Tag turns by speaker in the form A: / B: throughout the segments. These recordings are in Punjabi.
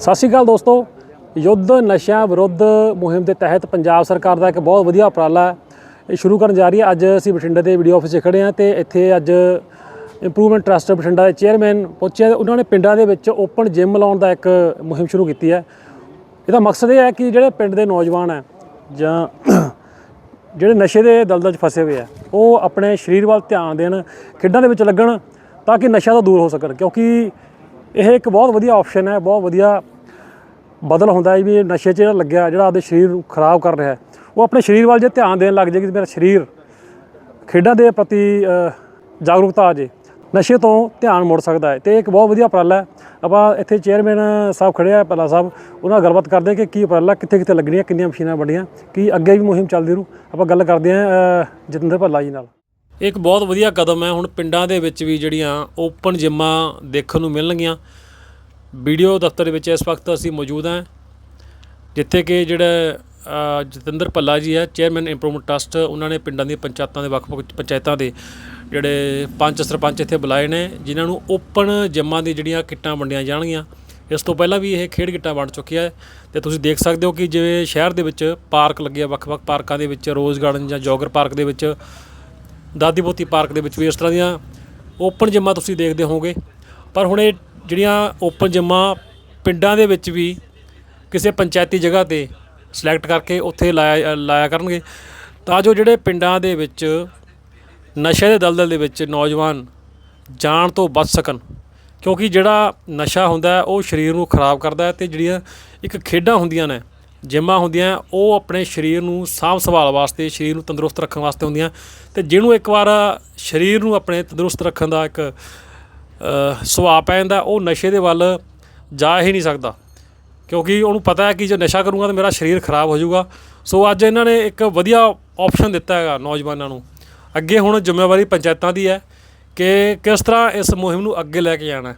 A: ਸਤਿ ਸ਼੍ਰੀ ਅਕਾਲ ਦੋਸਤੋ। ਯੁੱਧ ਨਸ਼ਿਆਂ ਵਿਰੁੱਧ ਮੁਹਿੰਮ ਦੇ ਤਹਿਤ ਪੰਜਾਬ ਸਰਕਾਰ ਦਾ ਇੱਕ ਬਹੁਤ ਵਧੀਆ ਉਪਰਾਲਾ ਹੈ ਇਹ ਸ਼ੁਰੂ ਕਰਨ ਜਾ ਰਹੀ ਹੈ। ਅੱਜ ਅਸੀਂ ਬਠਿੰਡਾ ਦੇ ਵੀਡੀਓ ਆਫਿਸ 'ਚ ਖੜੇ ਹਾਂ ਤੇ ਇੱਥੇ ਅੱਜ ਇੰਪਰੂਵਮੈਂਟ ਟਰਸਟ ਬਠਿੰਡਾ ਦੇ ਚੇਅਰਮੈਨ ਪਹੁੰਚੇ ਉਹਨਾਂ ਨੇ ਪਿੰਡਾਂ ਦੇ ਵਿੱਚ ਓਪਨ ਜਿਮ ਲਾਉਣ ਦਾ ਇੱਕ ਮੁਹਿੰਮ ਸ਼ੁਰੂ ਕੀਤੀ ਹੈ। ਇਹਦਾ ਮਕਸਦ ਇਹ ਹੈ ਕਿ ਜਿਹੜੇ ਪਿੰਡ ਦੇ ਨੌਜਵਾਨ ਹੈ ਜਾਂ ਜਿਹੜੇ ਨਸ਼ੇ ਦੇ ਦਲਦਲ 'ਚ ਫਸੇ ਹੋਏ ਆ, ਉਹ ਆਪਣੇ ਸਰੀਰ ਵੱਲ ਧਿਆਨ ਦੇਣ, ਖੇਡਾਂ ਦੇ ਵਿੱਚ ਲੱਗਣ ਤਾਂ ਕਿ ਨਸ਼ਾ ਤੋਂ ਦੂਰ ਹੋ ਸਕਣ। ਕਿਉਂਕਿ ਇਹ ਇੱਕ ਬਹੁਤ ਵਧੀਆ ਆਪਸ਼ਨ ਹੈ, ਬਹੁਤ ਵਧੀਆ ਬਦਲ ਹੁੰਦਾ ਹੈ ਵੀ ਨਸ਼ੇ 'ਚ ਜਿਹੜਾ ਲੱਗਿਆ, ਜਿਹੜਾ ਆਪਦੇ ਸਰੀਰ ਨੂੰ ਖਰਾਬ ਕਰ ਰਿਹਾ ਉਹ ਆਪਣੇ ਸਰੀਰ ਵੱਲ ਜੇ ਧਿਆਨ ਦੇਣ ਲੱਗ ਜੇ ਕਿ ਮੇਰਾ ਸਰੀਰ ਖੇਡਾਂ ਦੇ ਪ੍ਰਤੀ ਜਾਗਰੂਕਤਾ ਆ ਜੇ, ਨਸ਼ੇ ਤੋਂ ਧਿਆਨ ਮੁੜ ਸਕਦਾ ਹੈ। ਤੇ ਇੱਕ ਬਹੁਤ ਵਧੀਆ ਉਪਰਾਲਾ ਹੈ। ਆਪਾਂ ਇੱਥੇ ਚੇਅਰਮੈਨ ਸਾਹਿਬ ਖੜੇ ਆ ਪੱਲਾ ਸਾਹਿਬ, ਉਹਨਾਂ ਨਾਲ ਗੱਲਬਾਤ ਕਰਦੇ ਹਾਂ ਕਿ ਕੀ ਉਪਰਾਲਾ, ਕਿੱਥੇ ਕਿੱਥੇ ਲੱਗਣੀਆਂ, ਕਿੰਨੀਆਂ ਮਸ਼ੀਨਾਂ ਬਣੀਆਂ, ਕੀ ਅੱਗੇ ਵੀ ਮੁਹਿੰਮ ਚੱਲਦੀ ਰਹੂ। ਆਪਾਂ ਗੱਲ ਕਰਦੇ ਹਾਂ ਜਤਿੰਦਰ ਭੱਲਾ ਜੀ ਨਾਲ। ਇੱਕ ਬਹੁਤ ਵਧੀਆ ਕਦਮ ਹੈ। ਹੁਣ ਪਿੰਡਾਂ ਦੇ ਵਿੱਚ ਵੀ ਜਿਹੜੀਆਂ ਓਪਨ ਜਿੰਮਾਂ ਦੇਖਣ ਨੂੰ ਮਿਲਣਗੀਆਂ। ਵੀਡੀਓ ਦਫ਼ਤਰ ਵਿੱਚ ਇਸ ਵਕਤ ਅਸੀਂ ਮੌਜੂਦ ਹਾਂ। ਜਿੱਥੇ ਕਿ ਜਿਹੜਾ ਜਤਿੰਦਰ ਭੱਲਾ ਜੀ ਹੈ ਚੇਅਰਮੈਨ ਇੰਪਰੂਵਮੈਂਟ ਟਰਸਟ ਉਹਨਾਂ ਨੇ ਪਿੰਡਾਂ ਦੀਆਂ ਪੰਚਾਇਤਾਂ ਦੇ ਵੱਖ-ਵੱਖ ਪੰਚਾਇਤਾਂ ਦੇ ਜਿਹੜੇ ਪੰਚ ਸਰਪੰਚ ਇੱਥੇ ਬੁਲਾਏ ਨੇ, ਜਿਨ੍ਹਾਂ ਨੂੰ ਓਪਨ ਜਿੰਮਾਂ ਦੀ ਜਿਹੜੀਆਂ ਕਿੱਟਾਂ ਵੰਡੀਆਂ ਜਾਣਗੀਆਂ। ਇਸ ਤੋਂ ਪਹਿਲਾਂ ਵੀ ਇਹ ਖੇਡ ਕਿੱਟਾਂ ਵੰਡ ਚੁੱਕੀ ਹੈ। ਤੇ ਤੁਸੀਂ ਦੇਖ ਸਕਦੇ ਹੋ ਕਿ ਜਿਵੇਂ ਸ਼ਹਿਰ ਦੇ ਵਿੱਚ ਪਾਰਕ ਲੱਗੇ ਆ ਵੱਖ-ਵੱਖ ਪਾਰਕਾਂ ਦੇ ਵਿੱਚ, ਰੋਜ਼ ਗਾਰਡਨ ਜਾਂ ਜੋਗਰ ਪਾਰਕ ਦੇ ਵਿੱਚ ਦਾਦੀ ਪੋਤੀ ਪਾਰਕ ਦੇ ਵਿੱਚ ਵੀ ਇਸ ਤਰ੍ਹਾਂ ਦੀਆਂ ਓਪਨ ਜਿੰਮਾਂ ਤੁਸੀਂ ਦੇਖਦੇ ਹੋਵੋਗੇ। ਪਰ ਹੁਣ ਇਹ ਜਿਹੜੀਆਂ ਓਪਨ ਜਿੰਮਾਂ ਪਿੰਡਾਂ ਦੇ ਵਿੱਚ ਵੀ ਕਿਸੇ ਪੰਚਾਇਤੀ ਜਗ੍ਹਾ ਤੇ ਸਿਲੈਕਟ ਕਰਕੇ ਉੱਥੇ ਲਾਇਆ ਲਾਇਆ ਕਰਨਗੇ, ਤਾਂ ਜੋ ਜਿਹੜੇ ਪਿੰਡਾਂ ਦੇ ਵਿੱਚ ਨਸ਼ੇ ਦੇ ਦਲਦਲ ਦੇ ਵਿੱਚ ਨੌਜਵਾਨ ਜਾਣ ਤੋਂ ਬਚ ਸਕਣ। ਕਿਉਂਕਿ ਜਿਹੜਾ ਨਸ਼ਾ ਹੁੰਦਾ ਉਹ ਸਰੀਰ ਨੂੰ ਖਰਾਬ ਕਰਦਾ ਹੈ ਤੇ ਜਿਹੜੀਆਂ ਇੱਕ ਖੇਡਾਂ ਹੁੰਦੀਆਂ ਨੇ ਜਿੰਮਾਂ ਹੁੰਦੀਆਂ, ਉਹ ਆਪਣੇ ਸਰੀਰ ਨੂੰ ਸਾਂਭ ਸੰਭਾਲ ਵਾਸਤੇ, ਸਰੀਰ ਨੂੰ ਤੰਦਰੁਸਤ ਰੱਖਣ ਵਾਸਤੇ ਹੁੰਦੀਆਂ। ਤੇ ਜਿਹਨੂੰ ਇੱਕ ਵਾਰ ਸਰੀਰ ਨੂੰ ਆਪਣੇ ਤੰਦਰੁਸਤ ਰੱਖਣ ਦਾ ਇੱਕ ਸੁਭਾਅ ਪੈ ਜਾਂਦਾ, ਉਹ ਨਸ਼ੇ ਦੇ ਵੱਲ ਜਾ ਹੀ ਨਹੀਂ ਸਕਦਾ। ਕਿਉਂਕਿ ਉਹਨੂੰ ਪਤਾ ਹੈ ਕਿ ਜੇ ਨਸ਼ਾ ਕਰੂੰਗਾ ਤਾਂ ਮੇਰਾ ਸਰੀਰ ਖਰਾਬ ਹੋ ਜਾਊਗਾ। ਸੋ ਅੱਜ ਇਹਨਾਂ ਨੇ ਇੱਕ ਵਧੀਆ ਆਪਸ਼ਨ ਦਿੱਤਾ ਹੈਗਾ ਨੌਜਵਾਨਾਂ ਨੂੰ। ਅੱਗੇ ਹੁਣ ਜ਼ਿੰਮੇਵਾਰੀ ਪੰਚਾਇਤਾਂ ਦੀ ਹੈ ਕਿ ਕਿਸ ਤਰ੍ਹਾਂ ਇਸ ਮੁਹਿੰਮ ਨੂੰ ਅੱਗੇ ਲੈ ਕੇ ਜਾਣਾ ਹੈ।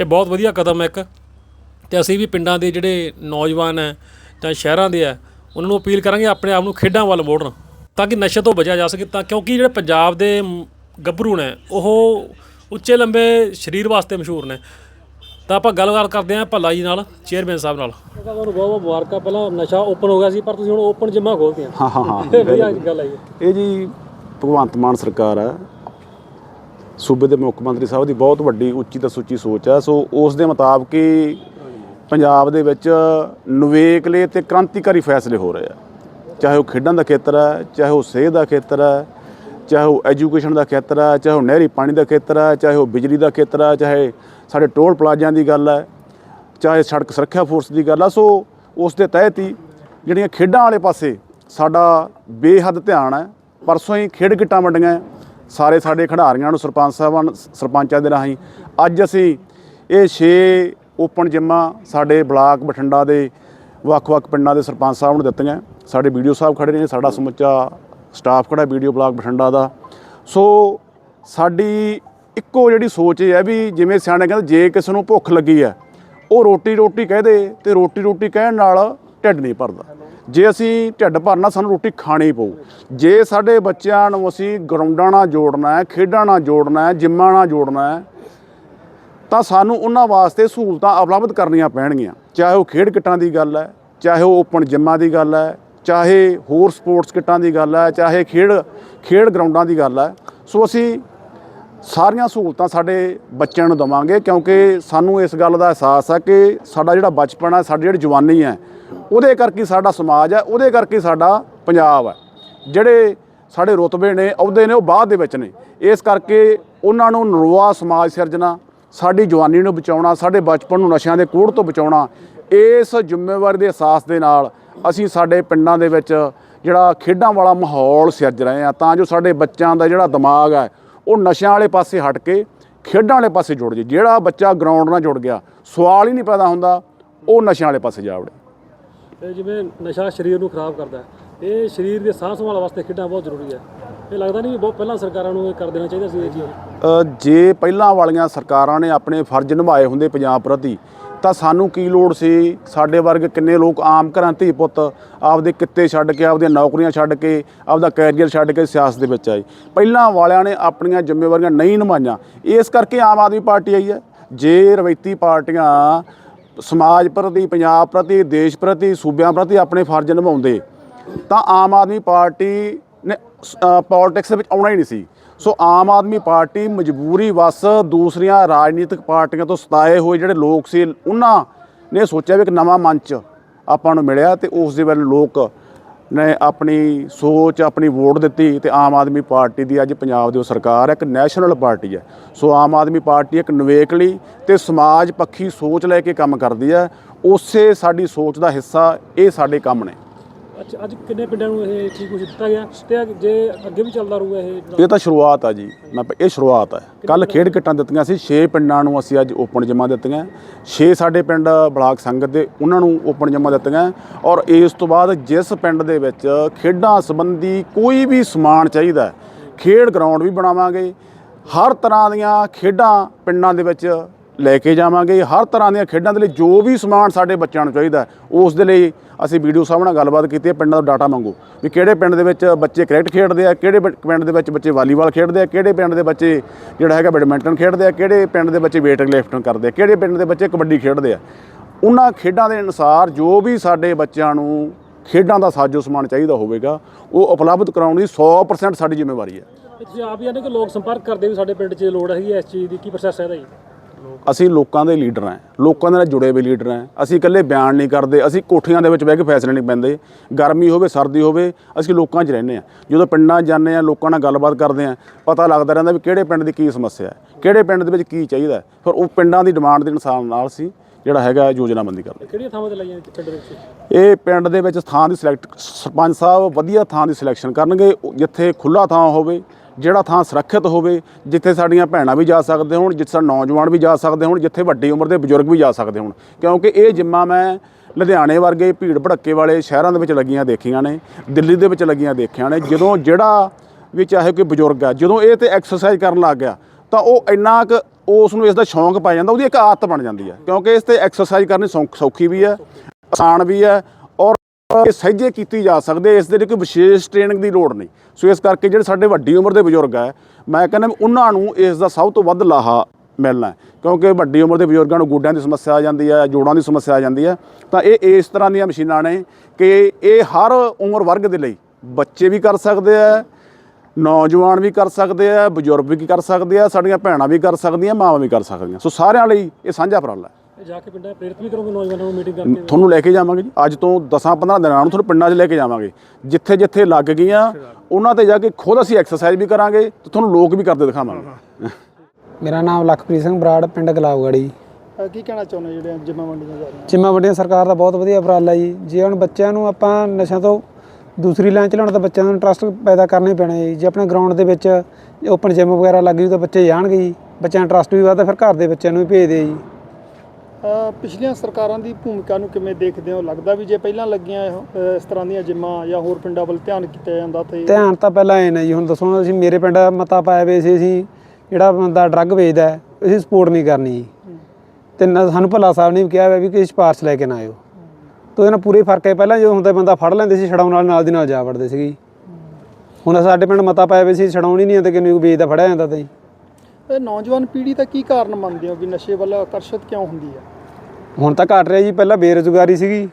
A: ਇਹ ਬਹੁਤ ਵਧੀਆ ਕਦਮ ਹੈ ਇੱਕ। ਤੇ ਅਸੀਂ ਵੀ ਪਿੰਡਾਂ ਦੇ ਜਿਹੜੇ ਨੌਜਵਾਨ ਹੈ ਜਾਂ ਸ਼ਹਿਰਾਂ ਦੇ ਹੈ ਉਹਨਾਂ ਨੂੰ ਅਪੀਲ ਕਰਾਂਗੇ ਆਪਣੇ ਆਪ ਨੂੰ ਖੇਡਾਂ ਵੱਲ ਮੋੜਨ ਤਾਂ ਕਿ ਨਸ਼ੇ ਤੋਂ ਬਚਿਆ ਜਾ ਸਕੇ ਤਾਂ ਕਿਉਂਕਿ ਜਿਹੜੇ ਪੰਜਾਬ ਦੇ ਗੱਭਰੂ ਨੇ ਉਹ ਉੱਚੇ ਲੰਬੇ ਸਰੀਰ ਵਾਸਤੇ ਮਸ਼ਹੂਰ ਨੇ। ਤਾਂ ਆਪਾਂ ਗੱਲਬਾਤ ਕਰਦੇ ਹਾਂ ਭੱਲਾ ਜੀ ਨਾਲ ਚੇਅਰਮੈਨ ਸਾਹਿਬ ਨਾਲ। ਤੁਹਾਨੂੰ ਬਹੁਤ ਬਹੁਤ ਮੁਬਾਰਕਾਂ ਪਹਿਲਾਂ ਨਸ਼ਾ ਓਪਨ ਹੋ ਗਿਆ ਸੀ ਪਰ ਤੁਸੀਂ ਹੁਣ ਓਪਨ ਜਿੰਮਾਂ ਖੋਲਤੀਆਂ
B: ਹਾਂ ਹਾਂ ਹਾਂ
A: ਵਧੀਆ ਗੱਲ ਆਈ
B: ਇਹ ਜੀ ਭਗਵੰਤ ਮਾਨ ਸਰਕਾਰ ਹੈ। ਸੂਬੇ ਦੇ ਮੁੱਖ ਮੰਤਰੀ ਸਾਹਿਬ ਦੀ ਬਹੁਤ ਵੱਡੀ ਉੱਚੀ ਤੋਂ ਸੁੱਚੀ ਸੋਚ ਹੈ। ਸੋ ਉਸ ਦੇ ਮੁਤਾਬਕ ਹੀ ਪੰਜਾਬ ਦੇ ਵਿੱਚ ਨਵੇਕਲੇ ਤੇ ਕ੍ਰਾਂਤੀਕਾਰੀ ਫੈਸਲੇ ਹੋ ਰਹੇ ਆ। ਚਾਹੇ ਉਹ ਖੇਡਾਂ ਦਾ ਖੇਤਰ ਹੈ, ਚਾਹੇ ਉਹ ਸਿਹਤ ਦਾ ਖੇਤਰ ਹੈ, ਚਾਹੇ ਉਹ ਐਜੂਕੇਸ਼ਨ ਦਾ ਖੇਤਰ ਹੈ, ਚਾਹੇ ਉਹ ਨਹਿਰੀ ਪਾਣੀ ਦਾ ਖੇਤਰ ਹੈ, ਚਾਹੇ ਉਹ ਬਿਜਲੀ ਦਾ ਖੇਤਰ ਹੈ, ਚਾਹੇ ਸਾਡੇ ਟੋਲ ਪਲਾਜ਼ਿਆਂ ਦੀ ਗੱਲ ਹੈ, ਚਾਹੇ ਸੜਕ ਸੁਰੱਖਿਆ ਫੋਰਸ ਦੀ ਗੱਲ ਆ ਸੋ ਉਸ ਦੇ ਤਹਿਤ ਹੀ ਜਿਹੜੀਆਂ ਖੇਡਾਂ ਵਾਲੇ ਪਾਸੇ ਸਾਡਾ ਬੇਹੱਦ ਧਿਆਨ ਹੈ, ਪਰਸੋਂ ਹੀ ਖੇਡ ਕਿੱਟਾਂ ਵੰਡੀਆਂ ਸਾਰੇ ਸਾਡੇ ਖਿਡਾਰੀਆਂ ਨੂੰ ਸਰਪੰਚ ਸਾਹਿਬਾਨ ਸਰਪੰਚਾਂ ਦੇ ਰਾਹੀਂ ਅੱਜ ਅਸੀਂ ਇਹ 6 ਓਪਨ ਜਿੰਮਾਂ ਸਾਡੇ ਬਲਾਕ ਬਠਿੰਡਾ ਦੇ ਵੱਖ-ਵੱਖ ਪਿੰਡਾਂ ਦੇ ਸਰਪੰਚ ਸਾਹਿਬ ਨੂੰ ਦਿੱਤੀਆਂ। ਸਾਡੇ ਵੀਡੀਓ ਸਾਹਿਬ ਖੜੇ ਨੇ, ਸਾਡਾ ਸਮੁੱਚਾ ਸਟਾਫ ਖੜਾ ਵੀਡੀਓ ਬਲਾਕ ਬਠਿੰਡਾ ਦਾ। ਸੋ ਸਾਡੀ ਇੱਕੋ ਜਿਹੜੀ ਸੋਚ ਇਹ ਹੈ ਵੀ ਜਿਵੇਂ ਸਿਆਣੇ ਕਹਿੰਦੇ, ਜੇ ਕਿਸੇ ਨੂੰ ਭੁੱਖ ਲੱਗੀ ਹੈ, ਉਹ ਰੋਟੀ ਰੋਟੀ ਕਹਦੇ ਤੇ ਰੋਟੀ ਰੋਟੀ ਕਹਿਣ ਨਾਲ ਢਿੱਡ ਨਹੀਂ ਭਰਦਾ। ਜੇ ਅਸੀਂ ਢਿੱਡ ਭਰਨਾ, ਸਾਨੂੰ ਰੋਟੀ ਖਾਣੀ ਪਊ। ਜੇ ਸਾਡੇ ਬੱਚਿਆਂ ਨੂੰ ਅਸੀਂ ਗਰਾਊਂਡਾਂ ਨਾਲ ਜੋੜਨਾ ਹੈ, ਖੇਡਾਂ ਨਾਲ ਜੋੜਨਾ ਹੈ, ਜਿੰਮਾਂ ਨਾਲ ਜੋੜਨਾ ਹੈ ਤਾਂ ਸਾਨੂੰ ਉਹਨਾਂ ਵਾਸਤੇ ਸਹੂਲਤਾਂ ਉਪਲਬਧ ਕਰਨੀਆਂ ਪੈਣਗੀਆਂ। ਚਾਹੇ ਉਹ ਖੇਡ ਕਿੱਟਾਂ ਦੀ ਗੱਲ ਹੈ, ਚਾਹੇ ਉਹ ਓਪਨ ਜਿੰਮਾਂ ਦੀ ਗੱਲ ਹੈ, ਚਾਹੇ ਹੋਰ ਸਪੋਰਟਸ ਕਿੱਟਾਂ ਦੀ ਗੱਲ ਹੈ, ਚਾਹੇ ਖੇਡ ਖੇਡ ਗਰਾਊਂਡਾਂ ਦੀ ਗੱਲ ਹੈ। ਸੋ ਅਸੀਂ ਸਾਰੀਆਂ ਸਹੂਲਤਾਂ ਸਾਡੇ ਬੱਚਿਆਂ ਨੂੰ ਦਵਾਂਗੇ ਕਿਉਂਕਿ ਸਾਨੂੰ ਇਸ ਗੱਲ ਦਾ ਅਹਿਸਾਸ ਹੈ ਕਿ ਸਾਡਾ ਜਿਹੜਾ ਬਚਪਨ ਹੈ, ਸਾਡੀ ਜਿਹੜੀ ਜਵਾਨੀ ਹੈ, ਉਹਦੇ ਕਰਕੇ ਸਾਡਾ ਸਮਾਜ ਹੈ, ਉਹਦੇ ਕਰਕੇ ਸਾਡਾ ਪੰਜਾਬ ਹੈ। ਜਿਹੜੇ ਸਾਡੇ ਰੁਤਬੇ ਨੇ, ਅਹੁਦੇ ਨੇ, ਉਹ ਬਾਅਦ ਦੇ ਵਿੱਚ ਨੇ। ਇਸ ਕਰਕੇ ਉਹਨਾਂ ਨੂੰ ਨਰਵਾ ਸਮਾਜ ਸਿਰਜਣਾ ਸਾਡੀ ਜਵਾਨੀ ਨੂੰ ਬਚਾਉਣਾ, ਸਾਡੇ ਬਚਪਨ ਨੂੰ ਨਸ਼ਿਆਂ ਦੇ ਕੋੜ ਤੋਂ ਬਚਾਉਣਾ, ਇਸ ਜ਼ਿੰਮੇਵਾਰੀ ਦੇ ਅਹਿਸਾਸ ਦੇ ਨਾਲ ਅਸੀਂ ਸਾਡੇ ਪਿੰਡਾਂ ਦੇ ਵਿੱਚ ਜਿਹੜਾ ਖੇਡਾਂ ਵਾਲਾ ਮਾਹੌਲ ਸਿਰਜ ਰਹੇ ਆ ਤਾਂ ਜੋ ਸਾਡੇ ਬੱਚਿਆਂ ਦਾ ਜਿਹੜਾ ਦਿਮਾਗ ਹੈ, ਉਹ ਨਸ਼ਿਆਂ ਵਾਲੇ ਪਾਸੇ ਹਟ ਕੇ ਖੇਡਾਂ ਵਾਲੇ ਪਾਸੇ ਜੁੜ ਜੇ। ਜਿਹੜਾ ਬੱਚਾ ਗਰਾਊਂਡ ਨਾਲ ਜੁੜ ਗਿਆ, ਸਵਾਲ ਹੀ ਨਹੀਂ ਪੈਦਾ ਹੁੰਦਾ, ਉਹ ਨਸ਼ਿਆਂ ਵਾਲੇ ਪਾਸੇ ਜਾ ਵੜੇ।
A: ਤੇ ਜਿਵੇਂ ਨਸ਼ਾ ਸਰੀਰ ਨੂੰ ਖਰਾਬ ਕਰਦਾ ਹੈ, ਇਹ ਸਰੀਰ ਦੇ ਸਾਹ ਸੰਭਾਲ ਵਾਸਤੇ ਖੇਡਾਂ ਬਹੁਤ ਜ਼ਰੂਰੀ ਹੈ। ਇਹ ਲੱਗਦਾ ਨਹੀਂ ਬਹੁਤ ਪਹਿਲਾਂ ਸਰਕਾਰਾਂ ਨੂੰ ਇਹ ਕਰ ਦੇਣਾ ਚਾਹੀਦਾ ਸੀ ਇਹ ਚੀਜ਼।
B: ਜੇ ਪਹਿਲਾਂ ਵਾਲੀਆਂ ਸਰਕਾਰਾਂ ਨੇ ਆਪਣੇ ਫਰਜ਼ ਨਿਭਾਏ ਹੁੰਦੇ ਪੰਜਾਬ ਪ੍ਰਤੀ, ਤਾਂ ਸਾਨੂੰ ਕੀ ਲੋੜ ਸੀ? ਸਾਡੇ ਵਰਗੇ ਕਿੰਨੇ ਲੋਕ ਆਮ ਘਰਾਂ ਧੀ ਪੁੱਤ ਆਪਦੇ ਕਿੱਤੇ ਛੱਡ ਕੇ, ਆਪਦੀਆਂ ਨੌਕਰੀਆਂ ਛੱਡ ਕੇ, ਆਪਦਾ ਕੈਰੀਅਰ ਛੱਡ ਕੇ ਸਿਆਸਤ ਦੇ ਵਿੱਚ ਆਏ। ਪਹਿਲਾਂ ਵਾਲਿਆਂ ਨੇ ਆਪਣੀਆਂ ਜ਼ਿੰਮੇਵਾਰੀਆਂ ਨਹੀਂ ਨਿਭਾਈਆਂ। ਇਸ ਕਰਕੇ ਆਮ ਆਦਮੀ ਪਾਰਟੀ ਆਈ ਹੈ। ਜੇ ਰਵਾਇਤੀ ਪਾਰਟੀਆਂ ਸਮਾਜ ਪ੍ਰਤੀ, ਪੰਜਾਬ ਪ੍ਰਤੀ, ਦੇਸ਼ ਪ੍ਰਤੀ, ਸੂਬਿਆਂ ਪ੍ਰਤੀ ਆਪਣੇ ਫਰਜ਼ ਨਿਭਾਉਂਦੇ, ਤਾਂ ਆਮ ਆਦਮੀ ਪਾਰਟੀ ਪੋਲਿਟਿਕਸ ਦੇ ਵਿੱਚ ਆਉਣਾ ਹੀ ਨਹੀਂ ਸੀ। ਸੋ ਆਮ ਆਦਮੀ ਪਾਰਟੀ ਮਜਬੂਰੀ ਵਸ ਦੂਸਰੀਆਂ ਰਾਜਨੀਤਿਕ ਪਾਰਟੀਆਂ ਤੋਂ ਸਤਾਏ ਹੋਏ ਜਿਹੜੇ ਲੋਕ ਸੀ, ਉਹਨਾਂ ਨੇ ਸੋਚਿਆ ਵੀ ਇੱਕ ਨਵਾਂ ਮੰਚ ਆਪਾਂ ਨੂੰ ਮਿਲਿਆ ਤੇ ਉਸ ਦੇ ਵੱਲ ਲੋਕ ਨੇ ਆਪਣੀ ਸੋਚ, ਆਪਣੀ ਵੋਟ ਦਿੱਤੀ ਤੇ ਆਮ ਆਦਮੀ ਪਾਰਟੀ ਦੀ ਅੱਜ ਪੰਜਾਬ ਦੀ ਉਹ ਸਰਕਾਰ ਇੱਕ ਨੈਸ਼ਨਲ ਪਾਰਟੀ ਹੈ। ਸੋ ਆਮ ਆਦਮੀ ਪਾਰਟੀ ਇੱਕ ਨਿਵੇਕਲੀ ਤੇ ਸਮਾਜ ਪੱਖੀ ਸੋਚ ਲੈ ਕੇ ਕੰਮ ਕਰਦੀ ਹੈ। ਉਸੇ ਸਾਡੀ ਸੋਚ ਦਾ ਹਿੱਸਾ ਇਹ ਸਾਡੇ ਕੰਮ ਨੇ।
A: ਅੱਛਾ ਅੱਜ ਕਿੰਨੇ ਪਿੰਡਾਂ ਨੂੰ ਇਹ ਕੀ ਕੁਝ ਦਿੱਤਾ ਗਿਆ? ਤੇ ਜੇ ਅੱਗੇ ਵੀ ਚੱਲਦਾ ਰਹੂਗਾ ਇਹ ਜਿਹੜਾ
B: ਇਹ ਤਾਂ ਸ਼ੁਰੂਆਤ ਆ ਜੀ। ਮੈਂ ਇਹ ਸ਼ੁਰੂਆਤ ਹੈ ਕੱਲ ਖੇਡ ਕਿੱਟਾਂ ਦਿੱਤੀਆਂ ਸੀ। 6 ਪਿੰਡਾਂ ਨੂੰ ਅਸੀਂ ਅੱਜ ਓਪਨ ਜਮਾ ਦਿੱਤੀਆਂ। 6 ਸਾਡੇ ਪਿੰਡ ਬਲਾਕ ਸੰਗਤ ਦੇ ਉਹਨਾਂ ਨੂੰ ਓਪਨ ਜਮਾ ਦਿੱਤੀਆਂ। ਔਰ ਇਸ ਤੋਂ ਬਾਅਦ ਜਿਸ ਪਿੰਡ ਦੇ ਵਿੱਚ ਖੇਡਾਂ ਸੰਬੰਧੀ ਕੋਈ ਵੀ ਸਮਾਨ ਚਾਹੀਦਾ ਹੈ, ਖੇਡ ਗਰਾਊਂਡ ਵੀ ਬਣਾਵਾਂਗੇ। ਹਰ ਤਰ੍ਹਾਂ ਦੀਆਂ ਖੇਡਾਂ ਪਿੰਡਾਂ ਦੇ ਵਿੱਚ ਲੈ ਕੇ ਜਾਵਾਂਗੇ। ਹਰ ਤਰ੍ਹਾਂ ਦੀਆਂ ਖੇਡਾਂ ਦੇ ਲਈ ਜੋ ਵੀ ਸਮਾਨ ਸਾਡੇ ਬੱਚਿਆਂ ਨੂੰ ਚਾਹੀਦਾ ਉਸ ਦੇ ਲਈ ਅਸੀਂ ਵੀਡੀਓ ਸਾਹਿਬ ਨਾਲ ਗੱਲਬਾਤ ਕੀਤੀ ਹੈ ਪਿੰਡਾਂ ਦਾ ਡਾਟਾ ਮੰਗੋ ਵੀ ਕਿਹੜੇ ਪਿੰਡ ਦੇ ਵਿੱਚ ਬੱਚੇ ਕ੍ਰਿਕਟ ਖੇਡਦੇ ਆ, ਕਿਹੜੇ ਪਿੰਡ ਦੇ ਵਿੱਚ ਬੱਚੇ ਵਾਲੀਬਾਲ ਖੇਡਦੇ ਆ, ਕਿਹੜੇ ਪਿੰਡ ਦੇ ਬੱਚੇ ਜਿਹੜਾ ਹੈਗਾ ਬੈਡਮਿੰਟਨ ਖੇਡਦੇ ਆ, ਕਿਹੜੇ ਪਿੰਡ ਦੇ ਬੱਚੇ ਵੇਟ ਲਿਫਟਿੰਗ ਕਰਦੇ ਆ, ਕਿਹੜੇ ਪਿੰਡ ਦੇ ਬੱਚੇ ਕਬੱਡੀ ਖੇਡਦੇ ਆ। ਉਹਨਾਂ ਖੇਡਾਂ ਦੇ ਅਨੁਸਾਰ ਜੋ ਵੀ ਸਾਡੇ ਬੱਚਿਆਂ ਨੂੰ ਖੇਡਾਂ ਦਾ ਸਾਜੋ ਸਮਾਨ ਚਾਹੀਦਾ ਹੋਵੇਗਾ, ਉਹ ਉਪਲਬਧ ਕਰਾਉਣ ਦੀ 100% ਸਾਡੀ ਜ਼ਿੰਮੇਵਾਰੀ ਹੈ।
A: ਤੁਸੀਂ ਆਪ ਹੀ ਕਿ ਲੋਕ ਸੰਪਰਕ ਕਰਦੇ ਵੀ ਸਾਡੇ ਪਿੰਡ 'ਚ ਲੋੜ ਹੈਗੀ ਹੈ ਇਸ ਚੀਜ਼ ਦੀ, ਕੀ ਪ੍ਰੋਸੈਸ ਹੈ ਇਹਦਾ ਜੀ?
B: ਅਸੀਂ ਲੋਕਾਂ ਦੇ ਲੀਡਰ ਹਾਂ ਲੋਕਾਂ ਦੇ ਨਾਲ ਜੁੜੇ ਹੋਏ ਲੀਡਰ ਹਾਂ। ਅਸੀਂ ਇਕੱਲੇ ਬਿਆਨ ਨਹੀਂ ਕਰਦੇ ਅਸੀਂ ਕੋਠੀਆਂ ਦੇ ਵਿੱਚ ਬਹਿ ਕੇ ਫੈਸਲੇ ਨਹੀਂ ਪੈਂਦੇ। ਗਰਮੀ ਹੋਵੇ ਸਰਦੀ ਹੋਵੇ ਅਸੀਂ ਲੋਕਾਂ 'ਚ ਰਹਿੰਦੇ ਹਾਂ। ਜਦੋਂ ਪਿੰਡਾਂ ਜਾਂਦੇ ਹਾਂ ਲੋਕਾਂ ਨਾਲ ਗੱਲਬਾਤ ਕਰਦੇ ਹਾਂ ਪਤਾ ਲੱਗਦਾ ਰਹਿੰਦਾ ਵੀ ਕਿਹੜੇ ਪਿੰਡ ਦੀ ਕੀ ਸਮੱਸਿਆ ਹੈ ਕਿਹੜੇ ਪਿੰਡ ਦੇ ਵਿੱਚ ਕੀ ਚਾਹੀਦਾ। ਫਿਰ ਉਹ ਪਿੰਡਾਂ ਦੀ ਡਿਮਾਂਡ ਦੇ ਅਨੁਸਾਰ ਨਾਲ ਸੀ ਜਿਹੜਾ ਹੈਗਾ ਯੋਜਨਾਬੰਦੀ ਕਰਦੇ
A: ਕਿਹੜੀਆਂ ਥਾਵਾਂ ਤੇ ਲਾਈਆਂ ਪਿੰਡ ਦੇ ਵਿੱਚ?
B: ਇਹ ਪਿੰਡ ਦੇ ਵਿੱਚ ਥਾਂ ਦੀ ਸਿਲੈਕਟ ਸਰਪੰਚ ਸਾਹਿਬ ਵਧੀਆ ਥਾਂ ਦੀ ਸਿਲੈਕਸ਼ਨ ਕਰਨਗੇ ਜਿੱਥੇ ਖੁੱਲਾ ਥਾਂ ਹੋਵੇ ਜਿਹੜਾ ਥਾਂ ਸੁਰੱਖਿਅਤ ਹੋਵੇ, ਜਿੱਥੇ ਸਾਡੀਆਂ ਭੈਣਾਂ ਵੀ ਜਾ ਸਕਦੇ ਹੋਣ, ਜਿੱਥੇ ਸਾਡੇ ਨੌਜਵਾਨ ਵੀ ਜਾ ਸਕਦੇ ਹੋਣ, ਜਿੱਥੇ ਵੱਡੀ ਉਮਰ ਦੇ ਬਜ਼ੁਰਗ ਵੀ ਜਾ ਸਕਦੇ ਹੋਣ। ਕਿਉਂਕਿ ਇਹ ਜਿੰਮਾ ਮੈਂ ਲੁਧਿਆਣੇ ਵਰਗੇ ਭੀੜ ਭੜੱਕੇ ਵਾਲੇ ਸ਼ਹਿਰਾਂ ਦੇ ਵਿੱਚ ਲੱਗੀਆਂ ਦੇਖੀਆਂ ਨੇ, ਦਿੱਲੀ ਦੇ ਵਿੱਚ ਲੱਗੀਆਂ ਦੇਖੀਆਂ ਨੇ। ਜਦੋਂ ਜਿਹੜਾ ਵੀ ਚਾਹੇ ਕੋਈ ਬਜ਼ੁਰਗ ਆ, ਜਦੋਂ ਇਹ ਤੇ ਐਕਸਰਸਾਈਜ਼ ਕਰਨ ਲੱਗ ਗਿਆ, ਤਾਂ ਉਹ ਇੰਨਾ ਕੁ ਉਸ ਨੂੰ ਇਸ ਦਾ ਸ਼ੌਂਕ ਪੈ ਜਾਂਦਾ, ਉਹਦੀ ਇੱਕ ਆਦਤ ਬਣ ਜਾਂਦੀ ਹੈ ਕਿਉਂਕਿ ਇਸ ਤੇ ਐਕਸਰਸਾਈਜ਼ ਕਰਨੀ ਸੌਖ- ਸੌਖੀ ਵੀ ਹੈ ਆਸਾਨ ਵੀ ਹੈ ਸਹਿਜੇ ਕੀਤੀ ਜਾ ਸਕਦੇ ਇਸ ਦੇ ਲਈ ਕੋਈ ਵਿਸ਼ੇਸ਼ ਟ੍ਰੇਨਿੰਗ ਦੀ ਲੋੜ ਨਹੀਂ। ਸੋ ਇਸ ਕਰਕੇ ਜਿਹੜੇ ਸਾਡੇ ਵੱਡੀ ਉਮਰ ਦੇ ਬਜ਼ੁਰਗ ਹੈ, ਮੈਂ ਕਹਿੰਦਾ ਉਹਨਾਂ ਨੂੰ ਇਸ ਦਾ ਸਭ ਤੋਂ ਵੱਧ ਲਾਹਾ ਮਿਲਣਾ ਕਿਉਂਕਿ ਵੱਡੀ ਉਮਰ ਦੇ ਬਜ਼ੁਰਗਾਂ ਨੂੰ ਗੋਡਿਆਂ ਦੀ ਸਮੱਸਿਆ ਆ ਜਾਂਦੀ ਹੈ, ਜੋੜਾਂ ਦੀ ਸਮੱਸਿਆ ਆ ਜਾਂਦੀ ਹੈ, ਤਾਂ ਇਹ ਇਸ ਤਰ੍ਹਾਂ ਦੀਆਂ ਮਸ਼ੀਨਾਂ ਨੇ ਕਿ ਇਹ ਹਰ ਉਮਰ ਵਰਗ ਦੇ ਲਈ ਬੱਚੇ ਵੀ ਕਰ ਸਕਦੇ ਆ ਨੌਜਵਾਨ ਵੀ ਕਰ ਸਕਦੇ ਆ ਬਜ਼ੁਰਗ ਵੀ ਕਰ ਸਕਦੇ ਆ ਸਾਡੀਆਂ ਭੈਣਾਂ ਵੀ ਕਰ ਸਕਦੀਆਂ, ਮਾਵਾਂ ਵੀ ਕਰ ਸਕਦੀਆਂ। ਸੋ ਸਾਰਿਆਂ ਲਈ ਇਹ ਸਾਂਝਾ ਉਪਰਾਲਾ ਹੈ।
A: ਜਾ ਕੇ ਪਿੰਡਾਂ 'ਚ ਪ੍ਰੇਰਿਤ ਵੀ ਕਰੋਗੇ ਨੌਜਵਾਨਾਂ ਨੂੰ ਮੀਟਿੰਗ ਕਰਕੇ?
B: ਤੁਹਾਨੂੰ ਲੈ ਕੇ ਜਾਵਾਂਗੇ ਜੀ। ਅੱਜ ਤੋਂ 10-15 ਦਿਨਾਂ ਨੂੰ ਤੁਹਾਨੂੰ ਪਿੰਡਾਂ 'ਚ ਲੈ ਕੇ ਜਾਵਾਂਗੇ। ਜਿੱਥੇ ਜਿੱਥੇ ਲੱਗ ਗਈਆਂ ਉਹਨਾਂ ਤੇ ਜਾ ਕੇ ਖੁਦ ਅਸੀਂ ਐਕਸਰਸਾਈਜ਼ ਵੀ ਕਰਾਂਗੇ ਤੇ ਤੁਹਾਨੂੰ ਲੋਕ ਵੀ ਕਰਦੇ ਦਿਖਾਵਾਂਗੇ।
C: ਮੇਰਾ ਨਾਮ ਲਖਪ੍ਰੀਤ ਸਿੰਘ ਬਰਾੜ ਪਿੰਡ ਗਲਾਵਗੜੀ
D: ਅਹ ਕੀ ਕਹਿਣਾ ਚਾਹੁੰਦੇ ਜਿਹੜੇ ਜਿੰਮਾਂ ਵੰਡੀਆਂ ਜਾ ਰਹੀਆਂ?
C: ਜਿੰਮਾ ਵੱਡੀਆਂ ਸਰਕਾਰ ਦਾ ਬਹੁਤ ਵਧੀਆ ਉਪਰਾਲਾ ਜੀ। ਜੇ ਹੁਣ ਬੱਚਿਆਂ ਨੂੰ ਆਪਾਂ ਨਸ਼ਿਆਂ ਤੋਂ ਦੂਸਰੀ ਲਾਈਨ ਚਲਾਉਣ ਤਾਂ ਬੱਚਿਆਂ ਨੂੰ ਇੰਟਰਸਟ ਪੈਦਾ ਕਰਨਾ ਹੀ ਪੈਣਾ ਜੀ। ਜੇ ਆਪਣੇ ਗਰਾਊਂਡ ਦੇ ਵਿੱਚ ਓਪਨ ਜਿਮ ਵਗੈਰਾ ਲੱਗ ਜੂ ਤਾਂ ਬੱਚੇ ਜਾਣਗੇ ਜੀ। ਬੱਚਿਆਂ ਦਾ ਇੰਟਰਸਟ ਵੀ ਵੱਧਦਾ ਫਿਰ ਘਰ ਦੇ ਬੱਚਿਆਂ ਨੂੰ ਵੀ ਭੇਜਦੇ ਜੀ।
D: ਪਿਛਲੀਆਂ ਸਰਕਾਰਾਂ ਦੀ ਭੂਮਿਕਾ ਨੂੰ ਕਿਵੇਂ ਦੇਖਦੇ ਹੋ? ਲੱਗਦਾ ਵੀ ਜੇ ਪਹਿਲਾਂ ਲੱਗੀਆਂ ਇਸ ਤਰ੍ਹਾਂ ਦੀਆਂ ਜਿੰਮਾਂ ਜਾਂ ਹੋਰ ਪਿੰਡਾਂ ਵੱਲ ਧਿਆਨ ਕੀਤਾ ਜਾਂਦਾ ਤੇ
C: ਧਿਆਨ ਤਾਂ ਪਹਿਲਾਂ ਇਹ ਨਾ ਜੀ। ਹੁਣ ਦੱਸੋ ਅਸੀਂ ਮੇਰੇ ਪਿੰਡ ਮਤਾ ਪਾਇਆ ਵੇ ਸੀ ਅਸੀਂ ਜਿਹੜਾ ਬੰਦਾ ਡਰੱਗ ਵੇਚਦਾ ਅਸੀਂ ਸਪੋਰਟ ਨਹੀਂ ਕਰਨੀ ਤੇ ਨਾ ਸਾਨੂੰ ਭੱਲਾ ਸਾਹਿਬ ਨੇ ਵੀ ਕਿਹਾ ਹੋਇਆ ਵੀ ਕਿ ਸਿਫਾਰਸ਼ ਲੈ ਕੇ ਨਾ ਆਇਓ। ਤਾਂ ਇਹਦੇ ਨਾਲ ਪੂਰੇ ਫ਼ਰਕ ਹੈ। ਪਹਿਲਾਂ ਜਦੋਂ ਹੁੰਦਾ ਬੰਦਾ ਫੜ ਲੈਂਦੇ ਸੀ ਛਡਾਉਣ ਨਾਲ ਨਾਲ ਦੀ ਨਾਲ ਜਾ ਵੜਦੇ ਜੀ। ਹੁਣ ਸਾਡੇ ਪਿੰਡ ਮਤਾ ਪਾਇਆ ਵੇ ਸੀ ਛਡਾਉਣ ਹੀ ਨਹੀਂ ਆਉਂਦੇ ਕਿ ਕੋਈ ਵੇਚਦਾ ਫੜਿਆ ਜਾਂਦਾ ਤਾਂ
D: ਨੌਜਵਾਨ ਪੀੜ੍ਹੀ ਦਾ ਕੀ ਕਾਰਨ ਮੰਨਦੇ ਹੋ ਵੀ ਨਸ਼ੇ ਵੱਲ ਆਕਰਸ਼ਿਤ ਕਿਉਂ ਹੁੰਦੀ ਹੈ?
C: ਹੁਣ ਤਾਂ ਘਟ ਰਿਹਾ ਜੀ ਪਹਿਲਾਂ ਬੇਰੁਜ਼ਗਾਰੀ ਸੀਗੀ।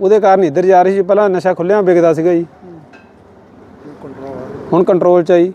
C: ਉਹਦੇ ਕਾਰਨ ਇੱਧਰ ਜਾ ਰਹੀ ਸੀ ਪਹਿਲਾਂ ਨਸ਼ਾ ਖੁੱਲਿਆਂ ਵਿਕਦਾ ਸੀਗਾ ਜੀ। ਹੁਣ ਕੰਟਰੋਲ ਚ ਆ ਜੀ।